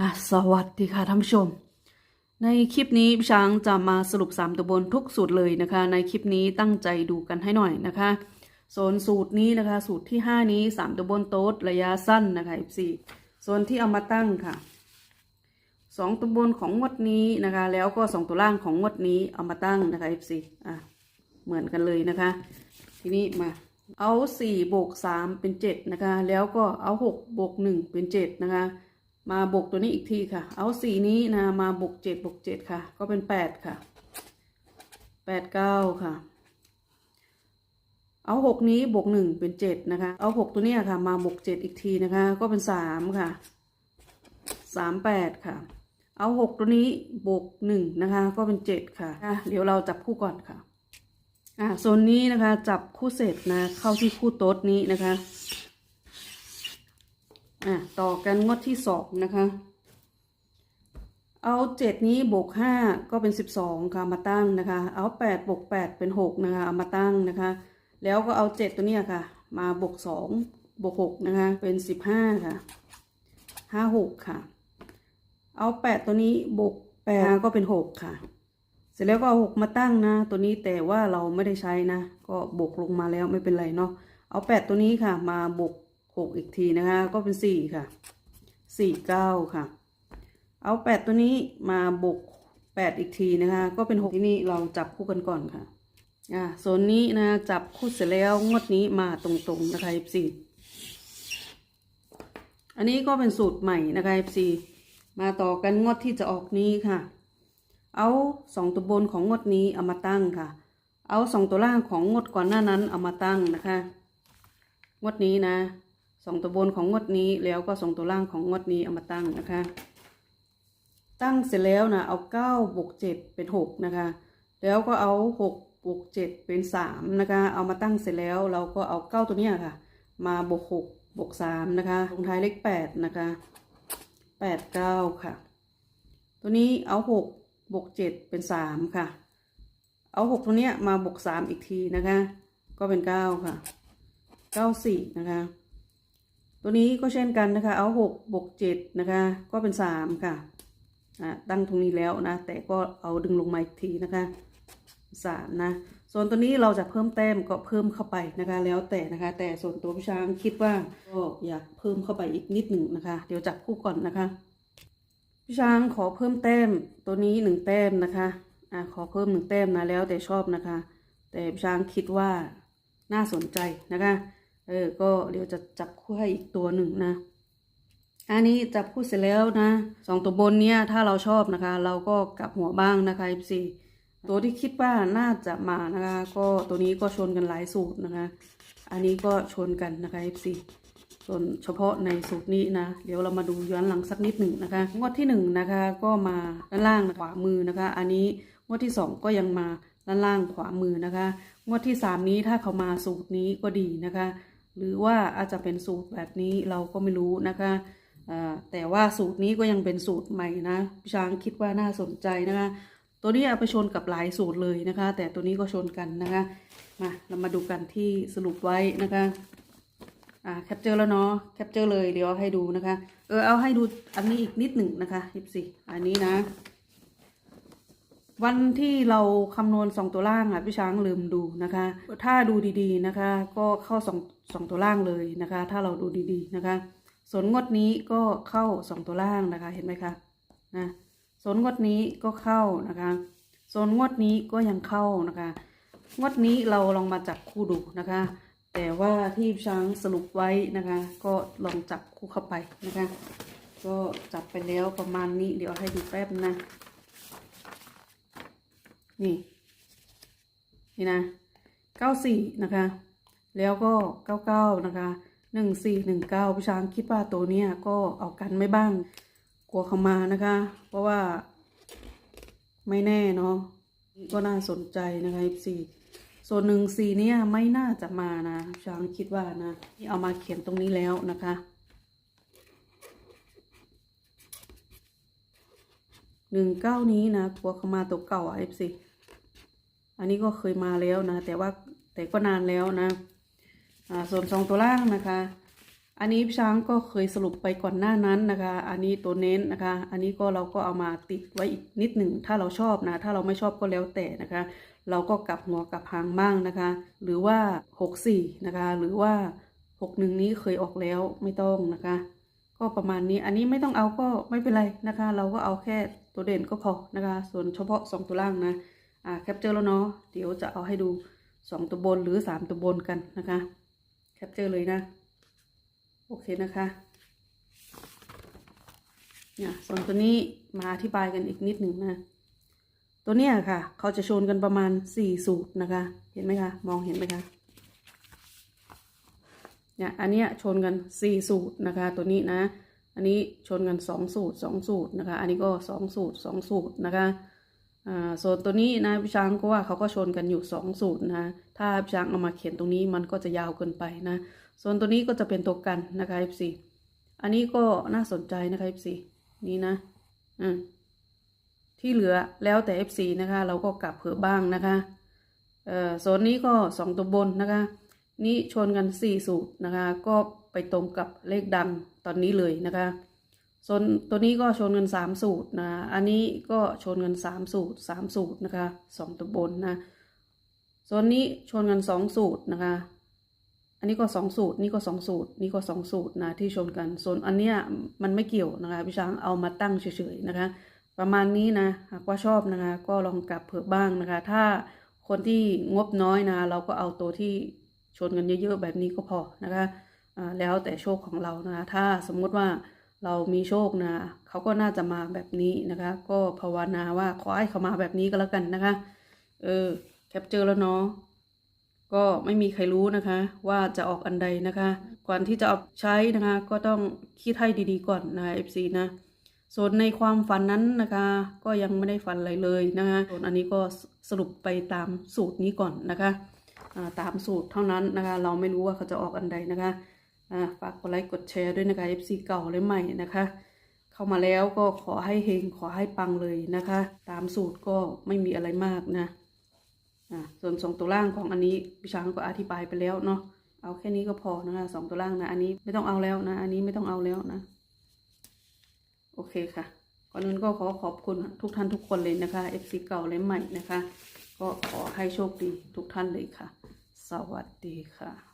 อะสวัสดีค่ะท่านผู้ชม ในคลิปนี้พี่ช้างจะมาสรุป 3ตัวบนทุกสูตรเลยนะคะ ในคลิปนี้ตั้งใจดูกันให้หน่อยนะคะส่วนสูตรนี้นะคะ สูตรที่ 5 นี้ 3 ตัวบนโต๊ดระยะสั้นนะคะ F4 ส่วนที่เอามาตั้งค่ะสองตัวบนของงวดนี้นะคะ แล้วก็สองตัวล่างของงวดนี้เอามาตั้งนะคะ F4 อะเหมือนกันเลยนะคะ ทีนี้มาเอาสี่บวกสามเป็นเจ็ดนะคะ แล้วก็เอาหกบวกหนึ่งเป็นเจ็ดนะคะ มาบวกตัวนี้อีกทีค่ะ เอาสีนี้นะ มาบวกเจ็ดบวกเจ็ดค่ะ ก็เป็นแปดค่ะแปดเก้าค่ะ เอาหกนี้บวกหนึ่งเป็นเจ็ดนะคะ เอาหกตัวนี้ค่ะ มาบวกเจ็ดอีกทีนะคะ ก็เป็นสามค่ะสามแปดค่ะ เอาหกตัวนี้บวกหนึ่งนะคะ ก็เป็นเจ็ดค่ะอะเดี๋ยวเราจับคู่ก่อนค่ะอะโซนนี้นะคะ จับคู่เสร็จนะ เข้าที่คู่โต๊ดนี้นะคะ อะต่อกันงวดที่สองนะคะ เอาเจ็ดนี้บวกห้าก็เป็นสิบสองค่ะมาตั้งนะคะ เอาแปดบวกแปดเป็นหกนะคะ เอามาตั้งนะคะ แล้วก็เอาเจ็ดตัวเนี้ยค่ะ มาบวกสองบวกหกนะคะ เป็นสิบห้าค่ะห้าหกค่ะ เอาแปดตัวนี้บวกแปดก็เป็นหกค่ะ เสร็จแล้วก็เอาหกมาตั้งนะ ตัวนี้แต่ว่าเราไม่ได้ใช้นะ ก็บวกลงมาแล้วไม่เป็นไรเนาะเอาแปดตัวนี้ค่ะ มาบวก หกอีกทีนะคะ ก็เป็นสี่ค่ะสี่เก้าค่ะ เอาแปดตัวนี้มาบวกแปดอีกทีนะคะ ก็เป็นหกที่นี่เราจับคู่กันก่อนค่ะ อ่าโซนนี้นะจับคู่เสร็จแล้วงวดนี้มาตรงๆนะคะ F4 อันนี้ก็เป็นสูตรใหม่นะคะ F4 มาต่อกันงวดที่จะออกนี้ค่ะ เอาสองตัวบนของงวดนี้เอามาตั้งค่ะ เอาสองตัวล่างของงวดก่อนหน้านั้นเอามาตั้งนะคะ งวดนี้นะ สองตัวบนของงวดนี้แล้วก็สองตัวล่างของงวดนี้เอามาตั้งนะคะ ตั้งเสร็จแล้วนะเอาเก้าบวกเจ็ดเป็นหกนะคะ แล้วก็เอาหกบวกเจ็ดเป็นสามนะคะ เอามาตั้งเสร็จแล้วเราก็เอาเก้าตัวเนี้ยค่ะ มาบวกหกบวกสามนะคะลงท้ายเลขแปดนะคะแปดเก้าค่ะ ตัวนี้เอาหกบวกเจ็ดเป็นสามค่ะ เอาหกตัวเนี้ยมาบวกสามอีกทีนะคะ ก็เป็นเก้าค่ะเก้าสี่นะคะ ตัวนี้ก็เช่นกันนะคะ เอาหกบวกเจ็ดนะคะ ก็เป็นสามค่ะอ่าตั้งตรงนี้แล้วนะ แต่ก็เอาดึงลงมาอีกทีนะคะสามนะ ส่วนตัวนี้เราจะเพิ่มแต้มก็เพิ่มเข้าไปนะคะ แล้วแต่นะคะ แต่ส่วนตัวพี่ช้างคิดว่าก็อยากเพิ่มเข้าไปอีกนิดหนึ่งนะคะ เดี๋ยวจับคู่ก่อนนะคะ พี่ช้างขอเพิ่มแต้มตัวนี้หนึ่งแต้มนะคะอ่าขอเพิ่มหนึ่งแต้มนะแล้วแต่ชอบนะคะ แต่พี่ช้างคิดว่าน่าสนใจนะคะ เออ ก็เดี๋ยวจะจับคู่ให้อีกตัวหนึ่งนะ อันนี้จับคู่เสร็จแล้วนะสองตัวบนเนี้ยถ้าเราชอบนะคะ เราก็กลับหัวบ้างนะคะ FC ตัวที่คิดว่าน่าจะมานะคะ ก็ตัวนี้ก็ชนกันหลายสูตรนะคะ อันนี้ก็ชนกันนะคะ FC ส่วนเฉพาะในสูตรนี้นะ เดี๋ยวเรามาดูย้อนหลังสักนิดหนึ่งนะคะ งวดที่หนึ่งนะคะก็มาด้านล่างขวามือนะคะ อันนี้งวดที่สองก็ยังมาด้านล่างขวามือนะคะ งวดที่สามนี้ถ้าเขามาสูตรนี้ก็ดีนะคะ หรือว่าอาจจะเป็นสูตรแบบนี้เราก็ไม่รู้นะคะแต่ว่าสูตรนี้ก็ยังเป็นสูตรใหม่นะช้างคิดว่าน่าสนใจนะคะ ตัวนี้เอาไปชนกับหลายสูตรเลยนะคะ แต่ตัวนี้ก็ชนกันนะคะ มาเรามาดูกันที่สรุปไว้นะคะอ่าแคปเจอร์แล้วเนาะแคปเจอร์เลยเดี๋ยวให้ดูนะคะ เออเอาให้ดูอันนี้อีกนิดหนึ่งนะคะยิบสี่อันนี้นะ วันที่เราคำนวณสองตัวล่างอะพี่ช้างลืมดูนะคะ ถ้าดูดีๆนะคะ ก็เข้าสองสองตัวล่างเลยนะคะ ถ้าเราดูดีๆนะคะ ส่วนงวดนี้ก็เข้าสองตัวล่างนะคะเห็นไหมคะนะส่วนงวดนี้ก็เข้านะคะส่วนงวดนี้ก็ยังเข้านะคะงวดนี้เราลองมาจับคู่ดูนะคะ แต่ว่าที่ช้างสรุปไว้นะคะ ก็ลองจับคู่เข้าไปนะคะ ก็จับไปแล้วประมาณนี้เดี๋ยวให้ดูแป๊บนะ นี่ นี่นะเก้าสี่นะคะ แล้วก็เก้าเก้านะคะหนึ่งสี่หนึ่งเก้าพี่ช้างคิดว่าตัวเนี้ยก็เอากันไม่บ้าง กลัวเขามานะคะ เพราะว่าไม่แน่เนาะก็น่าสนใจนะคะสี่ส่วนหนึ่งสี่เนี่ยไม่น่าจะมานะช้างคิดว่านะนี่เอามาเขียนตรงนี้แล้วนะคะหนึ่งเก้านี้นะกลัวเขามาตัวเก่าอะเอฟซี อันนี้ก็เคยมาแล้วนะ แต่ว่าแต่ก็นานแล้วนะอ่าส่วนสองตัวล่างนะคะ อันนี้พี่ช้างก็เคยสรุปไปก่อนหน้านั้นนะคะ อันนี้ตัวเน้นนะคะ อันนี้ก็เราก็เอามาติดไว้อีกนิดหนึ่งถ้าเราชอบนะ ถ้าเราไม่ชอบก็แล้วแต่นะคะ เราก็กลับหัวกลับหางบ้างนะคะ หรือว่าหกสี่นะคะ หรือว่าหกหนึ่งนี้เคยออกแล้วไม่ต้องนะคะ ก็ประมาณนี้อันนี้ไม่ต้องเอาก็ไม่เป็นไรนะคะ เราก็เอาแค่ตัวเด่นก็พอนะคะ ส่วนเฉพาะ2ตัวล่างนะ อ่าแคปเจอร์แล้วเนาะเดี๋ยวจะเอาให้ดู2ตัวบนหรือ3ตัวบนกันนะคะแคปเจอร์เลยนะ โอเคนะคะเนี่ยส่วนตัวนี้มาอธิบายกันอีกนิดหนึ่งนะ ตัวเนี้ยค่ะ เขาจะชนกันประมาณ4สูตรนะคะ เห็นไหมคะ มองเห็นไหมคะเนี่ยอันเนี้ยชนกันสี่สูตรนะคะ ตัวนี้นะ อันนี้ชนกันสองสูตรสองสูตรนะคะ อันนี้ก็สองสูตรสองสูตรนะคะ ส่วนตัวนี้นะพี่ช้างก็ว่าเขาก็ชนกันอยู่สองสูตรนะถ้าพี่ช้างเอามาเขียนตรงนี้มันก็จะยาวเกินไปนะ ส่วนตัวนี้ก็จะเป็นตัวกันนะคะ F4 อันนี้ก็น่าสนใจนะคะ F4 นี่นะอืมที่เหลือแล้วแต่ F4 นะคะ เราก็กลับเผื่อบ้างนะคะเอ่อโซนนี้ก็สองตัวบนนะคะ นี่ชนกันสี่สูตรนะคะ ก็ไปตรงกับเลขดังตอนนี้เลยนะคะ โซนตัวนี้ก็ชนกันสามสูตรนะ อันนี้ก็ชนกันสามสูตรสามสูตรนะคะสองตัวบนนะโซนนี้ชนกันสองสูตรนะคะ อันนี้ก็สองสูตร นี่ก็สองสูตร นี่ก็สองสูตรนะที่ชนกันส่วนอันเนี้ยมันไม่เกี่ยวนะคะพี่ช้างเอามาตั้งเฉยๆนะคะ ประมาณนี้นะหากว่าชอบนะคะ ก็ลองกลับเผื่อบ้างนะคะ ถ้าคนที่งบน้อยนะ เราก็เอาตัวที่ชนกันเยอะๆแบบนี้ก็พอนะคะแล้วแต่โชคของเรานะคะถ้าสมมติว่า เรามีโชคนะเขาก็น่าจะมาแบบนี้นะคะ ก็ภาวนาว่าขอให้เขามาแบบนี้ก็แล้วกันนะคะ เออแคปเจอร์แล้วเนาะก็ไม่มีใครรู้นะคะ ว่าจะออกอันใดนะคะ ก่อนที่จะเอาใช้นะคะ ก็ต้องคิดให้ดีๆก่อนนะ FC นะส่วนในความฝันนั้นนะคะ ก็ยังไม่ได้ฝันอะไรเลยนะคะส่วนอันนี้ก็สรุปไปตามสูตรนี้ก่อนนะคะตามสูตรเท่านั้นนะคะ เราไม่รู้ว่าเขาจะออกอันใดนะคะ อ่าฝากกดไลค์กดแชร์ด้วยนะคะ FC เก่าและใหม่นะคะ เข้ามาแล้วก็ขอให้เฮงขอให้ปังเลยนะคะ ตามสูตรก็ไม่มีอะไรมากนะอ่าส่วนสองตัวล่างของอันนี้พี่ช้างก็อธิบายไปแล้วเนาะเอาแค่นี้ก็พอนะคะสองตัวล่างนะ อันนี้ไม่ต้องเอาแล้วนะ อันนี้ไม่ต้องเอาแล้วนะ โอเคค่ะก่อนอื่นก็ขอขอบคุณทุกท่านทุกคนเลยนะคะ FC เก่าและใหม่นะคะ ก็ขอให้โชคดีทุกท่านเลยค่ะ สวัสดีค่ะ